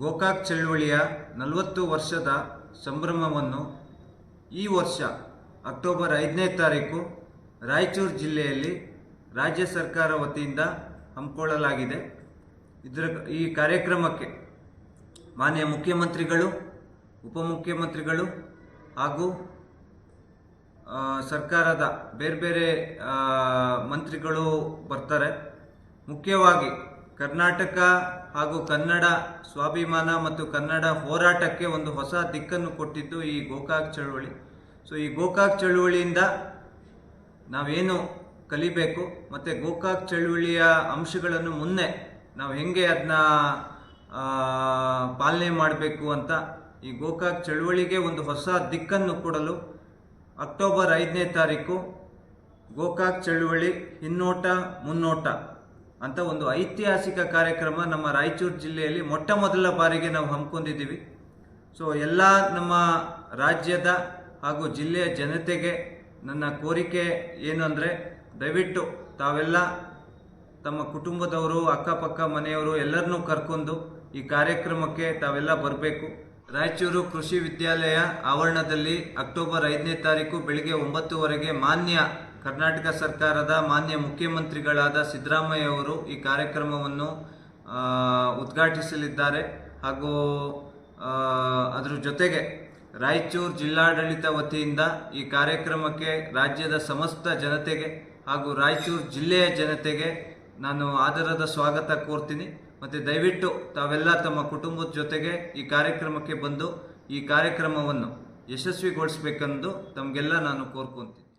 ಗೋಕಾಕ್ ಚಳುವಳಿಯ ನಲವತ್ತು ವರ್ಷದ ಸಂಭ್ರಮವನ್ನು ಈ ವರ್ಷ ಅಕ್ಟೋಬರ್ ಐದನೇ ತಾರೀಕು ರಾಯಚೂರು ಜಿಲ್ಲೆಯಲ್ಲಿ ರಾಜ್ಯ ಸರ್ಕಾರ ವತಿಯಿಂದ ಹಮ್ಮಿಕೊಳ್ಳಲಾಗಿದೆ. ಇದರ ಈ ಕಾರ್ಯಕ್ರಮಕ್ಕೆ ಮಾನ್ಯ ಮುಖ್ಯಮಂತ್ರಿಗಳು, ಉಪಮುಖ್ಯಮಂತ್ರಿಗಳು ಹಾಗೂ ಸರ್ಕಾರದ ಬೇರೆ ಬೇರೆ ಮಂತ್ರಿಗಳು ಬರ್ತಾರೆ. ಮುಖ್ಯವಾಗಿ ಕರ್ನಾಟಕ ಹಾಗೂ ಕನ್ನಡ ಸ್ವಾಭಿಮಾನ ಮತ್ತು ಕನ್ನಡ ಹೋರಾಟಕ್ಕೆ ಒಂದು ಹೊಸ ದಿಕ್ಕನ್ನು ಕೊಟ್ಟಿದ್ದು ಈ ಗೋಕಾಕ್ ಚಳುವಳಿ. ಸೊ ಈ ಗೋಕಾಕ್ ಚಳುವಳಿಯಿಂದ ನಾವೇನು ಕಲಿಬೇಕು ಮತ್ತು ಗೋಕಾಕ್ ಚಳುವಳಿಯ ಅಂಶಗಳನ್ನು ಮುನ್ನೆ ನಾವು ಹೆಂಗೆ ಅದನ್ನ ಪಾಲನೆ ಮಾಡಬೇಕು ಅಂತ ಈ ಗೋಕಾಕ್ ಚಳುವಳಿಗೆ ಒಂದು ಹೊಸ ದಿಕ್ಕನ್ನು ಕೊಡಲು ಅಕ್ಟೋಬರ್ ಐದನೇ ತಾರೀಕು ಗೋಕಾಕ್ ಚಳುವಳಿ ಹಿನ್ನೋಟ ಮುನ್ನೋಟ. ಅಂತ ಒಂದು ಐತಿಹಾಸಿಕ ಕಾರ್ಯಕ್ರಮ ನಮ್ಮ ರಾಯಚೂರು ಜಿಲ್ಲೆಯಲ್ಲಿ ಮೊಟ್ಟ ಮೊದಲ ಬಾರಿಗೆ ನಾವು ಹಮ್ಮಿಕೊಂಡಿದ್ದೀವಿ. ಸೊ ಎಲ್ಲ ನಮ್ಮ ರಾಜ್ಯದ ಹಾಗೂ ಜಿಲ್ಲೆಯ ಜನತೆಗೆ ನನ್ನ ಕೋರಿಕೆ ಏನು ಅಂದರೆ, ದಯವಿಟ್ಟು ತಾವೆಲ್ಲ ತಮ್ಮ ಕುಟುಂಬದವರು, ಅಕ್ಕಪಕ್ಕ ಮನೆಯವರು ಎಲ್ಲರನ್ನೂ ಕರ್ಕೊಂಡು ಈ ಕಾರ್ಯಕ್ರಮಕ್ಕೆ ತಾವೆಲ್ಲ ಬರಬೇಕು. ರಾಯಚೂರು ಕೃಷಿ ವಿದ್ಯಾಲಯ ಆವರಣದಲ್ಲಿ ಅಕ್ಟೋಬರ್ ಐದನೇ ತಾರೀಕು ಬೆಳಗ್ಗೆ ಒಂಬತ್ತುವರೆಗೆ ಮಾನ್ಯ ಕರ್ನಾಟಕ ಸರ್ಕಾರದ ಮಾನ್ಯ ಮುಖ್ಯಮಂತ್ರಿಗಳಾದ ಸಿದ್ದರಾಮಯ್ಯ ಅವರು ಈ ಕಾರ್ಯಕ್ರಮವನ್ನು ಉದ್ಘಾಟಿಸಲಿದ್ದಾರೆ. ಹಾಗೂ ಅದರ ಜೊತೆಗೆ ರಾಯಚೂರು ಜಿಲ್ಲಾಡಳಿತ ವತಿಯಿಂದ ಈ ಕಾರ್ಯಕ್ರಮಕ್ಕೆ ರಾಜ್ಯದ ಸಮಸ್ತ ಜನತೆಗೆ ಹಾಗೂ ರಾಯಚೂರು ಜಿಲ್ಲೆಯ ಜನತೆಗೆ ನಾನು ಆದರದ ಸ್ವಾಗತ ಕೋರ್ತೀನಿ. ಮತ್ತು ದಯವಿಟ್ಟು ತಾವೆಲ್ಲ ತಮ್ಮ ಕುಟುಂಬದ ಜೊತೆಗೆ ಈ ಕಾರ್ಯಕ್ರಮಕ್ಕೆ ಬಂದು ಈ ಕಾರ್ಯಕ್ರಮವನ್ನು ಯಶಸ್ವಿಗೊಳಿಸಬೇಕೆಂದು ತಮಗೆಲ್ಲ ನಾನು ಕೋರ್ಕೊಂತೀನಿ.